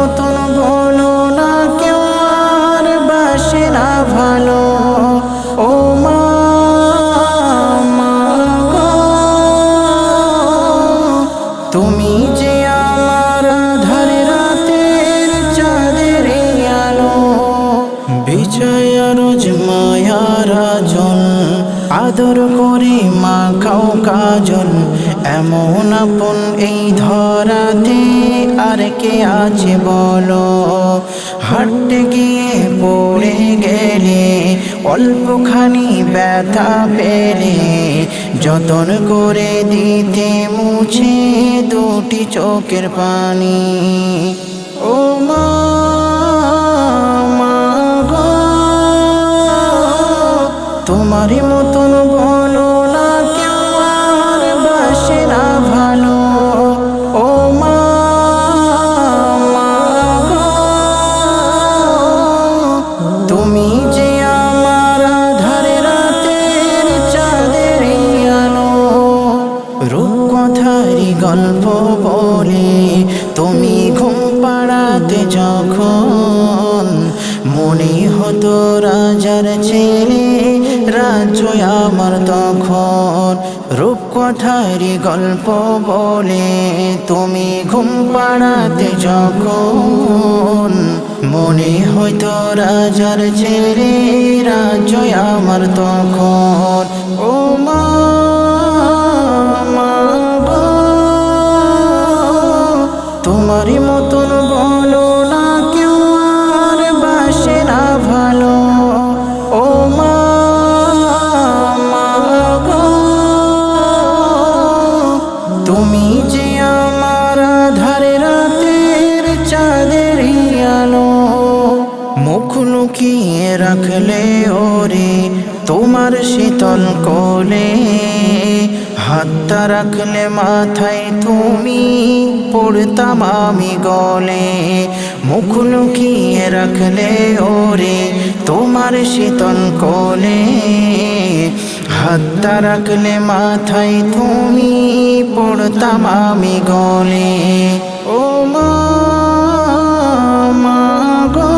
মতন বলো না কেউ আর বাসে না ভালো। করে মাখাও কাজল, এমন আপন এই ধরাতে আর কে আছে বলো? হাঁটতে গিয়ে পড়ে গেলে অল্পখানি ব্যথা পেলে, যতন করে দিতে মুছে দুটি চোখের পানি। ও মা মা তোমারই মতন বলো না কেউ আর বাসে না ভালো। ও মা তুমি যে আমার আধারে রাতের চাঁদের আলো, রূপকথারি গল্প বলে তুমি ঘুম পাড়াতে যখন মনে হতো রাজার ছেলে রাজ্য আমার তখন। রূপকথারি গল্প বলে তুমি ঘুম পাড়াতে যখন। মনে হয়তো রাজার ছেড়ে রাজ্য আমার তখন। যে আমার ধারে রাতের চাঁদের আলো। মুখ লুকিয়ে রাখলে ওরে তোমার শীতল কোলে। হাতটা রাখলে মাথায় তুমি পড়তাম আমি গলে। মুখ লুকিয়ে রাখলে ওরে তোমার শীতল কোলে। হাতটা রাখলে মাথায় তুমি পড়তাম আমি গলে। ও মা গো,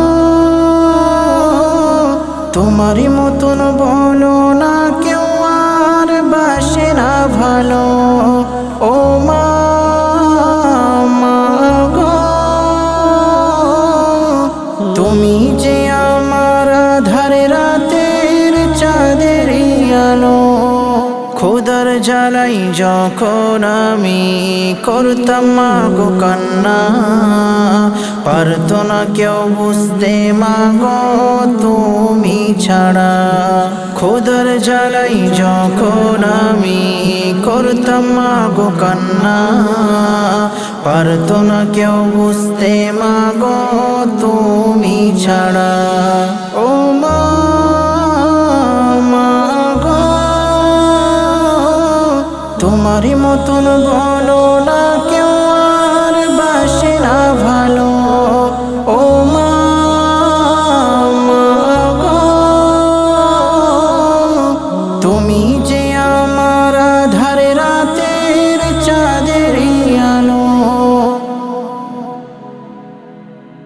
তোমারই মতন বলো না, কেউ আর বাসে না ভালো। ও মা গো, তুমি যে আমার ধারে খোদার জ্বালাই যখন আমি করতাম মাগো কান্না পারতো না কেউ বুঝতে মাগো তুমি ছাড়া। খোদার জ্বালাই যখন আমি করতাম মাগো কান্না পারতো না কেউ বুঝতে মাগো তুমি ছাড়া। তোমারই মতন বলো না